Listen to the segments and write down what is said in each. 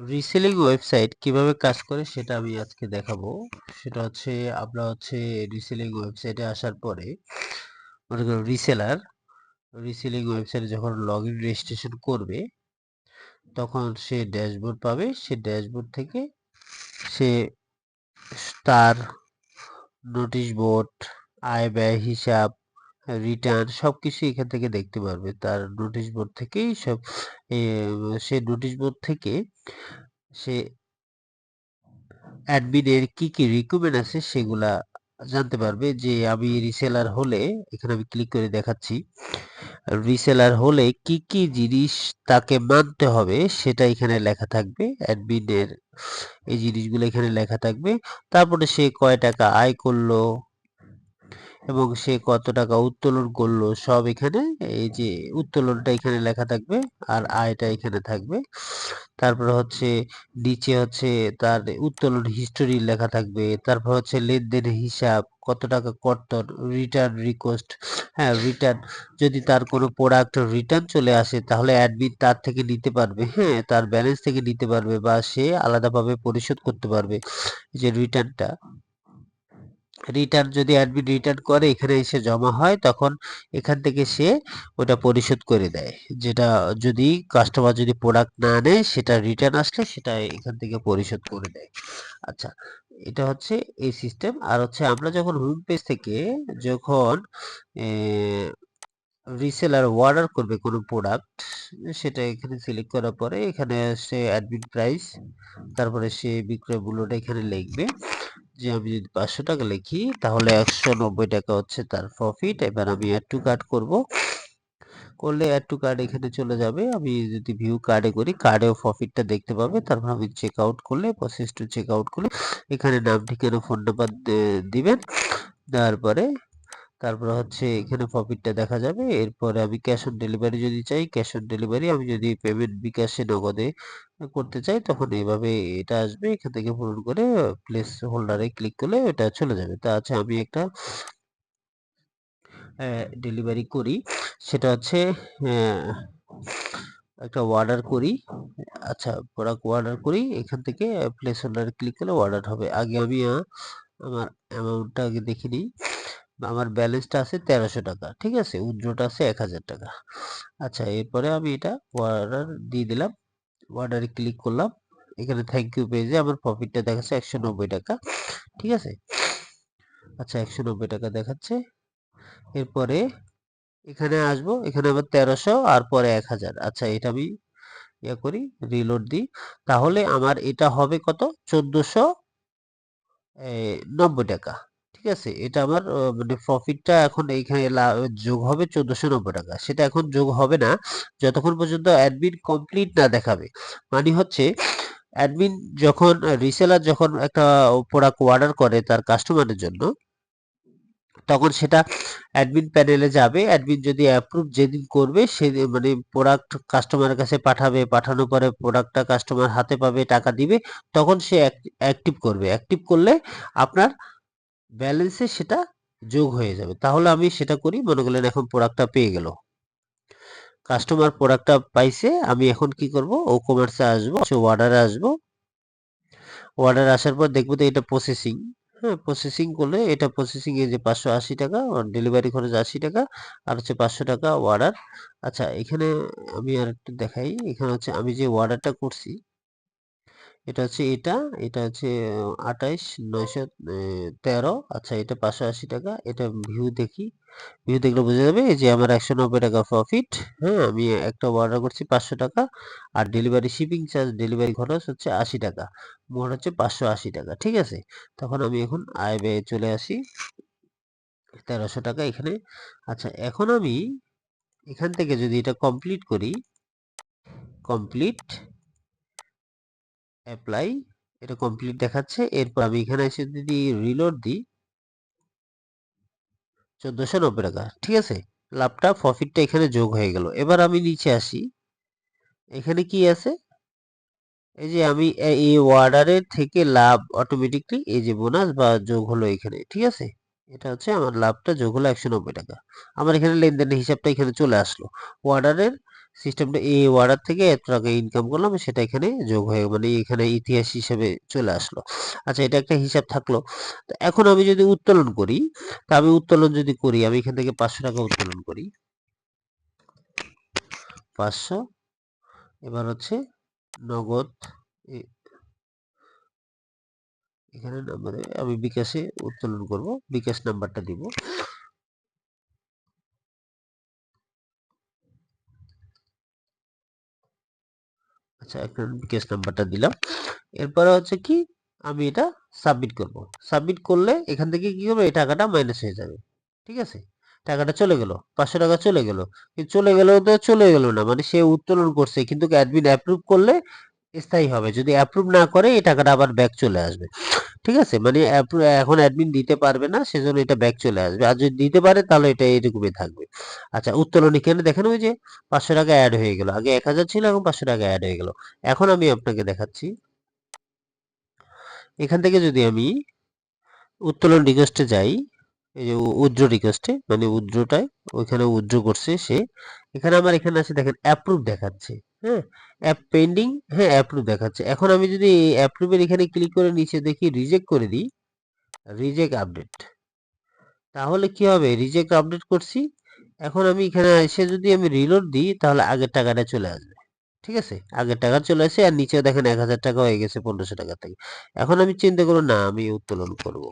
Reselling website কীভাবে কাজ করে সেটা আমি আজকে দেখাবো। সেটা হচ্ছে, আমরা হচ্ছে রিসেলিং ওয়েবসাইটে আসার পরে মনে করো রিসেলার রিসেলিং ওয়েবসাইটে যখন লগ ইন রেজিস্ট্রেশন করবে, তখন সে ড্যাশবোর্ড পাবে। সে ড্যাশবোর্ড থেকে সে তার নোটিশ বোর্ড আয় ব্যয় হিসাব রিটার্ন সব কিছু এখান থেকে দেখতে পারবে। তার নোটিশ বোর্ড থেকেই সব সে নোটিশ বোর্ড থেকে সে অ্যাডমিনের কি কি রিকমেন্ড আছে সেগুলা জানতে পারবে যে আমি রিসেলার হলে, এখানে আমি ক্লিক করে দেখাচ্ছি রিসেলার হলে কি কি জিনিস তাকে মানতে হবে সেটা এখানে লেখা থাকবে অ্যাডমিনের এই জিনিসগুলো এখানে লেখা থাকবে। তারপরে সে কয় টাকা আয় করল এবং সে কত টাকা উত্তোলন করল সব এখানে, এই যে উত্তোলনটা এখানে লেখা থাকবে আর আয়টা এখানে থাকবে। তারপরে হচ্ছে নিচে হচ্ছে তার উত্তোলন হিস্টোরি লেখা থাকবে। তারপর হচ্ছে লেনদেনের হিসাব, কত টাকা কর্তন রিটার্ন রিকোয়েস্ট হ্যাঁ রিটার্ন যদি তার কোনো প্রোডাক্ট রিটার্ন চলে আসে তাহলে অ্যাডমিন তার থেকে নিতে পারবে হ্যাঁ তার ব্যালেন্স থেকে নিতে পারবে বা সে আলাদাভাবে পরিশোধ করতে পারবে যে রিটার্নটা রিটার্ন যদি অ্যাডমিন রিটার্ন করে, এখানে এসে জমা হয়, তখন এখান থেকে সে ওটা পরিশোধ করে দেয়। যেটা যদি কাস্টমার যদি প্রোডাক্ট না নেয়, সেটা রিটার্ন আসলে সেটা এখান থেকে পরিশোধ করে দেয়। আচ্ছা এটা হচ্ছে এই সিস্টেম আর হচ্ছে আমরা যখন হোম পেজ থেকে যখন রিসেলার অর্ডার করবে কোনো প্রোডাক্ট সেটা এখানে সিলেক্ট করার পরে এখানে সে অ্যাডমিন প্রাইস তারপরে সে বিক্রয় মূল্যটা এখানে লিখবে। যে আমি যদি পাঁচশো টাকা লিখি, তাহলে একশো নব্বই টাকা হচ্ছে তার প্রফিট এবার আমি অ্যাড টু কার্ড করব। করলে অ্যাড টু কার্ড এখানে চলে যাবে, আমি যদি ভিউ কার্ডে করি কার্ডেও প্রফিটটা দেখতে পাবে, তারপর আমি চেক আউট করলে প্রসেস টু চেক আউট করলে, এখানে নাম ঠিকানা ফোন নাম্বার দিবেন দেওয়ার পরে তারপরে হচ্ছে এখানে প্রফিটটা দেখা যাবে। এরপরে আমি ক্যাশ অন ডেলিভারি যদি চাই ক্যাশ অন ডেলিভারি আমি যদি পেমেন্ট বিকাশে নগদে করতে চাই, তখন এইভাবে এটা আসবে। এখান থেকে পূরণ করে প্লেস হোল্ডারে ক্লিক করলে এটা চলে যাবে। তা আছে আমি একটা ডেলিভারি করি। সেটা হচ্ছে একটা অর্ডার করি। আচ্ছা প্রোডাক্ট অর্ডার করি। এখান থেকে প্লেস হোল্ডারে ক্লিক করলে অর্ডার হবে। আগে আমি আমার অ্যামাউন্টটা আগে দেখে নিই। আমার ব্যালেন্সটা আছে তেরোশো টাকা, ঠিক আছে? উইথড্রটা আছে এক হাজার টাকা। আচ্ছা এরপরে আমি এটা অর্ডার দিয়ে দিলাম। অর্ডারে ক্লিক করলাম। এখানে থ্যাংক ইউ পেজে আমার প্রফিটটা দেখাচ্ছে একশো নব্বই টাকা, ঠিক আছে? আচ্ছা একশো নব্বই টাকা দেখাচ্ছে। এরপরে এখানে আসব, এখানে আবার তেরোশো আর পরে এক হাজার। আচ্ছা এটা আমি ইয়ে করি রিলোড দিই। তাহলে আমার এটা হবে কত? চোদ্দোশো নব্বই টাকা। ঠিক আছে, এটা আমার মানে প্রফিটটা এখন এইখানে যোগ হবে চোদ্দশো নব্বই টাকা। সেটা এখন যোগ হবে না, যতক্ষণ পর্যন্ত অ্যাডমিন কমপ্লিট না দেখাবে। মানে হচ্ছে অ্যাডমিন যখন রিসেলার যখন একটা প্রোডাক্ট অর্ডার করে তার কাস্টমারের জন্য, তখন সেটা অ্যাডমিন প্যানেলে যাবে। অ্যাডমিন যদি অ্যাপ্রুভ যেদিন করবে, সেদিন মানে প্রোডাক্ট কাস্টমারের কাছে পাঠাবে, পাঠানোর পরে প্রোডাক্টটা কাস্টমার হাতে পাবে, টাকা দিবে, তখন সে অ্যাক্টিভ করবে। অ্যাক্টিভ করলে আপনার ব্যালেন্সে সেটা যোগ হয়ে যাবে। তাহলে আমি সেটা করি, মনে করলেন এখন প্রোডাক্টটা পেয়ে গেল। কাস্টমার প্রোডাক্টটা পাইছে, আমি এখন কি করব? ও কমার্সে আসব অর্ডারে আসব। অর্ডার আসার পর দেখব তো এটা প্রসেসিং হ্যাঁ প্রসেসিং করলে এটা প্রসেসিং যে পাঁচশো আশি টাকা ডেলিভারি খরচ আশি টাকা, আর হচ্ছে পাঁচশো টাকা অর্ডার আচ্ছা এখানে আমি আর একটু দেখাই। এখানে হচ্ছে আমি যে অর্ডারটা করছি এটা হচ্ছে এটা এটা হচ্ছে আঠাইশ নয়শো তেরো আচ্ছা এটা পাঁচশো আশি টাকা, এটা ভিউ দেখি ভিউ দেখলে বোঝা যাবে যে আমার একশো নব্বই টাকা প্রফিট হ্যাঁ আমি একটা অর্ডার করছি পাঁচশো টাকা, আর ডেলিভারি শিপিং চার্জ ডেলিভারি খরচ হচ্ছে আশি টাকা, মোট হচ্ছে পাঁচশো আশি টাকা, ঠিক আছে? তখন আমি এখন আয় ব্যয়ে চলে আসি, তেরোশো টাকা এখানে আচ্ছা এখন আমি এখান থেকে যদি এটা কমপ্লিট করি কমপ্লিট অ্যাপ্লাই এটা কমপ্লিট দেখাচ্ছে। এরপর আমি এখানে এসে যদি রিলোড দিই, চোদ্দোশো নব্বই টাকা, ঠিক আছে? লাভটা প্রফিটটা এখানে যোগ হয়ে গেল। এবার আমি নিচে আসি। এখানে কি আছে? এই যে আমি এই অর্ডারের থেকে লাভ অটোমেটিকলি এই যে বোনাস বা যোগ হলো এখানে, ঠিক আছে? এটা হচ্ছে আমার লাভটা যোগ হলো একশো নব্বই টাকা। আমার এখানে লেনদেনের হিসাবটা এখানে চলে আসলো। অর্ডারের সিস্টেমটা এই অর্ডার থেকে এত টাকা ইনকাম করলাম, সেটা এখানে যোগ হয়ে মানে এখানে ইতিহাস হিসেবে চলে আসলো। আচ্ছা এটা একটা হিসাব থাকল। এখন আমি যদি উত্তোলন করি, তা আমি উত্তোলন যদি করি, আমি এখান থেকে পাঁচশো টাকা উত্তোলন করি। পাঁচশো, এবার হচ্ছে নগদ এখানে নাম্বারে আমি বিকাশে উত্তোলন করব, বিকাশ নাম্বারটা দিব। আচ্ছা একটা বিকাশ নাম্বারটা দিলাম। এরপরে হচ্ছে কি, আমি এটা সাবমিট করব। সাবমিট করলে এখান থেকে কি হবে? এই টাকাটা মাইনাস হয়ে যাবে। ঠিক আছে? টাকাটা চলে গেল। পাঁচশো টাকা চলে গেল। কিন্তু চলে গেল তো চলে গেল না। মানে সে উত্তোলন করছে, কিন্তু অ্যাডমিন অ্যাপ্রুভ করলে স্থায়ী হবে। যদি অ্যাপ্রুভ না করে, এই টাকাটা আবার ব্যাক চলে আসবে। ঠিক আছে? মানে এখন অ্যাডমিন দিতে পারবে না, সেজন্য এটা ব্যাক চলে আসবে। আর যদি দিতে পারে, তাহলে এটা এরকমই থাকবে। আচ্ছা উত্তোলন এখানে দেখেন, ওই যে পাঁচশো টাকা অ্যাড হয়ে গেল। আগে এক হাজার ছিল, এখন পাঁচশো টাকা অ্যাড হয়ে গেল। এখন আমি আপনাকে দেখাচ্ছি। এখান থেকে যদি আমি উত্তোলন রিকোয়েস্টে যাই, এই যে উইথড্র রিকোয়েস্টে মানে উইথড্রটায় ওইখানে উইথড্র করছে সে। এখানে আমার এখানে আছে, দেখেন অ্যাপ্রুভ দেখাচ্ছে। হ্যাঁ অ্যাপ পেন্ডিং হ্যাঁ অ্যাপ্রুভ দেখাচ্ছে। এখন আমি যদি অ্যাপ্রুভের এখানে ক্লিক করে নিচে দেখি রিজেক্ট করে দিই রিজেক্ট আপডেট তাহলে কি হবে? রিজেক্ট আপডেট করছি। এখন আমি এখানে এসে যদি আমি রিলোড দিই, তাহলে আগের টাকাটা চলে আসবে। ঠিক আছে? আগের টাকা চলে আসে, আর নিচেও দেখেন এক হাজার টাকা হয়ে গেছে পনেরোশো টাকা থেকে। এখন আমি চিন্তা করব, না, আমি উত্তোলন করব।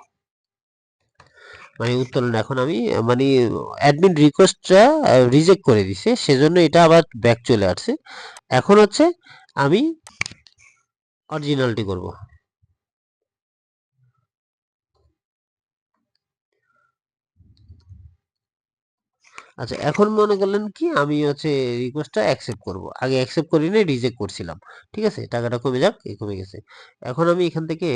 মানে উত্তোলন এখন আমি মানে অ্যাডমিন রিকোয়েস্টটা রিজেক্ট করে দিছে। সেজন্য এটা আবার ব্যাক চলে আসছে। এখন হচ্ছে আমি অরিজিনালটি করব। আচ্ছা এখন মনে করলেন কি, আমি হচ্ছে রিকোয়েস্টটা অ্যাকসেপ্ট করব। আগে অ্যাকসেপ্ট করি না রিজেক্ট করছিলাম। ঠিক আছে? টাকাটা কমে যাক কমে গেছে। এখন আমি এখান থেকে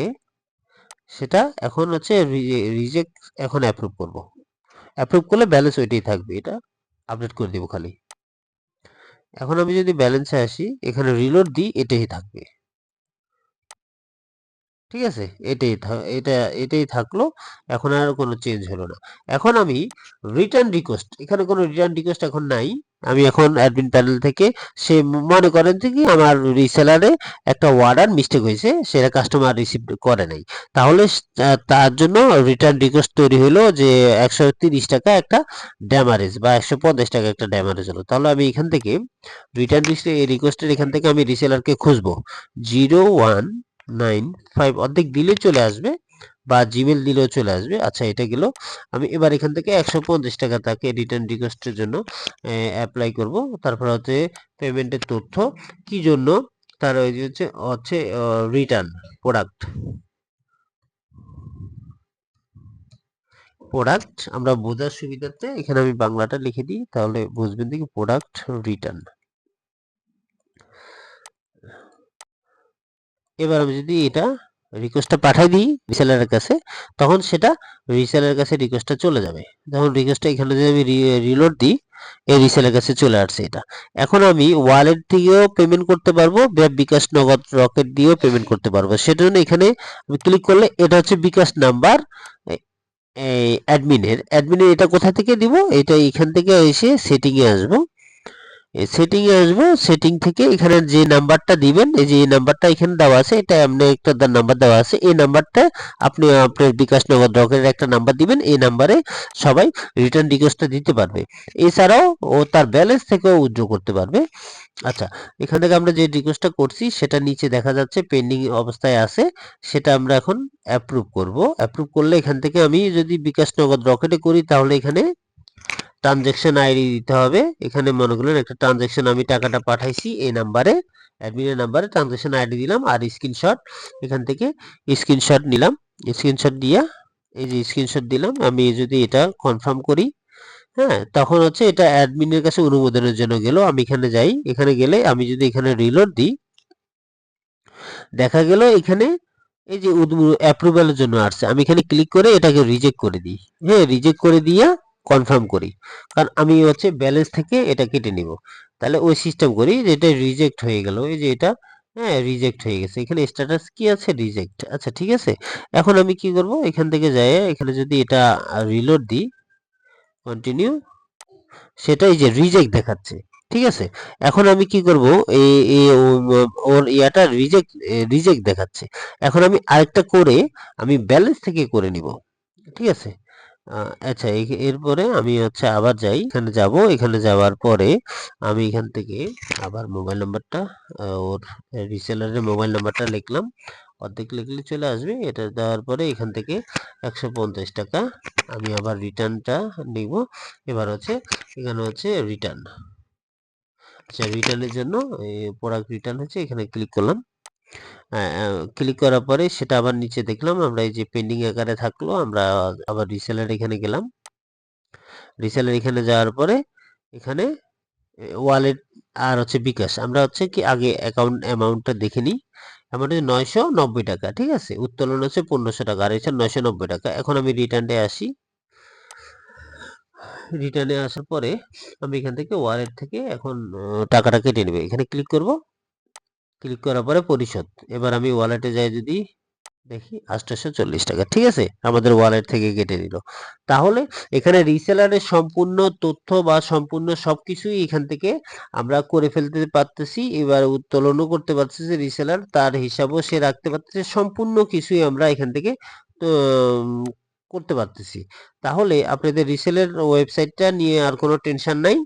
সেটা এখন হচ্ছে রিজেক্ট এখন অ্যাপ্রুভ করব। অ্যাপ্রুভ করলে ব্যালেন্স ওইটাই থাকবে, এটা আপডেট করে দিব খালি। এখন আমি যদি ব্যালেন্সে আসি, এখানে রিলোড দিই, এটাই থাকবে। ঠিক আছে? এটাই এটা, এটাই থাকল, এখন আর কোনো চেঞ্জ হলো না। এখন আমি রিটার্ন রিকোয়েস্ট এখানে কোনো রিটার্ন রিকোয়েস্ট এখন নাই। আমি এখন অ্যাডমিন প্যানেল থেকে সে মনে করেন যে কি আমার রিসেলারে একটা অর্ডার মিস্টেক হয়েছে, সেটা কাস্টমার রিসিভ করে নাই। তাহলে তার জন্য রিটার্ন রিকোয়েস্ট তৈরি হলো যে একশো তিরিশ টাকা একটা ড্যামারেজ বা একশো পঞ্চাশ টাকা একটা ড্যামারেজ হলো। তাহলে আমি এখান থেকে রিটার্ন রিকোয়েস্টের এখান থেকে আমি রিসেলারকে খুঁজবো। জিরো ওয়ান নাইন ফাইভ অর্ধেক দিলে চলে আসবে। বা জিমেল দিলেও চলে আসবে। আচ্ছা এটা গেল। আমি এবার এখান থেকে একশো পঞ্চাশ টাকা তাকে রিটার্ন রিকোয়েস্টের জন্য অ্যাপ্লাই করব। তারপর হচ্ছে পেমেন্টের তথ্য, কি জন্য? তার ওই হচ্ছে হচ্ছে রিটার্ন প্রোডাক্ট প্রোডাক্ট আমরা বোঝার সুবিধার্থে এখানে আমি বাংলাটা লিখে দিই, তাহলে বুঝবেন দেখি প্রোডাক্ট রিটার্ন এবার আমি যদি এটা রিকোয়েস্টটা পাঠাই দিই রিসেলারের কাছে, তখন সেটা রিসেলারের কাছে রিকোয়েস্টটা চলে যাবে। যখন রিকোয়েস্টটা এখানে যদি আমি রিলোড দিই, এই রিসেলারের কাছে চলে আসছে এটা। এখন আমি ওয়ালেট দিয়েও পেমেন্ট করতে পারব বিকাশ নগদ রকেট দিয়েও পেমেন্ট করতে পারব। সেটার জন্য এখানে আমি ক্লিক করলে এটা হচ্ছে বিকাশ নাম্বার এই অ্যাডমিনের অ্যাডমিনের এটা কোথা থেকে দিব? এটা এখান থেকে এসে সেটিংয়ে আসব। সেটিং এ আসব সেটিং থেকে এখানে যে নাম্বারটা দিবেন, এই যে এই নাম্বারটা এখানে দেওয়া আছে, এটা এমনি একটা নাম্বার দেওয়া আছে, এই নাম্বারটা আপনি আপনার বিকাশ নগদ রকেটের একটা নাম্বার দিবেন, এই নাম্বারে সবাই রিটার্ন রিকোয়েস্টটা দিতে পারবে। এছাড়াও ও তার ব্যালেন্স থেকেও উইথড্র করতে পারবে। আচ্ছা এখান থেকে আমরা যে রিকোয়েস্টটা করছি, সেটা নিচে দেখা যাচ্ছে পেন্ডিং অবস্থায় আছে, সেটা আমরা এখন অ্যাপ্রুভ করব। অ্যাপ্রুভ করলে এখান থেকে আমি যদি বিকাশ নগদ রকেটে করি, তাহলে এখানে ট্রানজ্যাকশন আইডি দিতে হবে। এখানে মনে করলেন একটা ট্রানজ্যাকশন আমি টাকাটা পাঠাইছি, এই নাম্বারে অ্যাডমিনের নাম্বারে ট্রানজ্যাকশন আইডি দিলাম আর স্ক্রিনশট এখান থেকে স্ক্রিনশট নিলাম। স্ক্রিনশট দিয়া এই যে স্ক্রিনশট দিলাম, আমি যদি এটা কনফার্ম করি হ্যাঁ তখন হচ্ছে এটা অ্যাডমিনের কাছে অনুমোদনের জন্য গেল। আমি এখানে যাই, এখানে গেলে আমি যদি এখানে রিলোড দিই, দেখা গেল এখানে এই যে অ্যাপ্রুভালের জন্য আসছে। আমি এখানে ক্লিক করে এটাকে রিজেক্ট করে দিই। হ্যাঁ রিজেক্ট করে দিয়া কনফার্ম করি। কারণ আমি হচ্ছে ব্যালেন্স থেকে এটা কেটে নিব। তাহলে ওই সিস্টেম করি যে এটা রিজেক্ট হয়ে গেল। এই যে এটা হ্যাঁ রিজেক্ট হয়ে গেছে। এখানে স্ট্যাটাস কি আছে? রিজেক্ট আচ্ছা ঠিক আছে? এখন আমি কি করব? এখান থেকে যাই এখানে যদি এটা রিলোড দিই কন্টিনিউ সেটাই যে রিজেক্ট দেখাচ্ছে। ঠিক আছে? এখন আমি কি করব? এই ওর ইয়াটা রিজেক্ট রিজেক্ট দেখাচ্ছে। এখন আমি আরেকটা করে আমি ব্যালেন্স থেকে করে নিব। ঠিক আছে? আচ্ছা এরপরে আমি হচ্ছে আবার যাই। এখানে যাব। এখানে যাওয়ার পরে আমি এখান থেকে আবার মোবাইল নাম্বারটা ওর রিসেলারের মোবাইল নাম্বারটা লিখলাম। অর্ধেক লিখলে চলে আসবে। এটা দেওয়ার পরে এখান থেকে একশো পঞ্চাশ টাকা আমি আবার রিটার্নটা নিব। এবার হচ্ছে, এখানে হচ্ছে রিটার্ন আচ্ছা রিটার্নের জন্য প্রোডাক্ট রিটার্ন হচ্ছে, এখানে ক্লিক করলাম। ক্লিক করার পরে সেটা আবার নিচে দেখলাম, আমরা এই যে পেন্ডিং আকারে থাকল, আমরা আবার রিসেলার এখানে গেলাম। রিসেলার এখানে যাওয়ার পরে এখানে ওয়ালেট আর হচ্ছে বিকাশ। আমরা হচ্ছে কি আগে অ্যাকাউন্ট অ্যামাউন্টটা দেখে নিই। অ্যামাউন্ট হচ্ছে নয়শো নব্বই টাকা, ঠিক আছে? উত্তোলন হচ্ছে পনেরোশো টাকা, আর হচ্ছে নয়শো নব্বই টাকা। এখন আমি রিটার্নে আসি। রিটার্নে আসার পরে আমি এখান থেকে ওয়ালেট থেকে এখন টাকাটা কেটে নেবে। এখানে ক্লিক করব। ক্লিক করার পরে পরিশোধ। এবার আমি ওয়ালেটে যাই যদি দেখি আটশোশো চল্লিশ টাকা, ঠিক আছে? আমাদের ওয়ালেট থেকে কেটে নিল। তাহলে এখানে রিসেলারের সম্পূর্ণ তথ্য বা সম্পূর্ণ সবকিছুই এখান থেকে আমরা করে ফেলতে পারতেছি। এবার উত্তোলনও করতে পারতেছি রিসেলার তার হিসাবও সে রাখতে পারতেছে। সম্পূর্ণ কিছুই আমরা এখান থেকে করতে পারতেছি। তাহলে আপনাদের রিসেলের ওয়েবসাইটটা নিয়ে আর কোনো টেনশন নাই।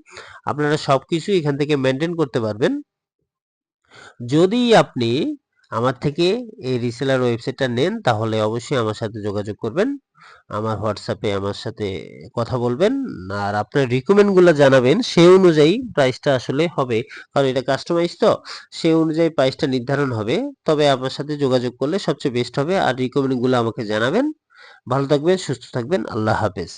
আপনারা সবকিছু এখান থেকে মেনটেন করতে পারবেন। যদি আপনি আমার থেকে এই রিসেলার ওয়েবসাইটটা নেন, তাহলে অবশ্যই আমার সাথে যোগাযোগ করবেন। আমার হোয়াটসঅ্যাপে আমার সাথে কথা বলবেন। আর আপনার রিকমেন্ডগুলো জানাবেন সেই অনুযায়ী প্রাইসটা আসলে হবে। কারণ এটা কাস্টমাইজ তো সেই অনুযায়ী প্রাইসটা নির্ধারণ হবে। তবে আমার সাথে যোগাযোগ করলে সবচেয়ে বেস্ট হবে। আর রিকমেন্ডগুলো আমাকে জানাবেন। ভালো থাকবেন, সুস্থ থাকবেন। আল্লাহ হাফেজ।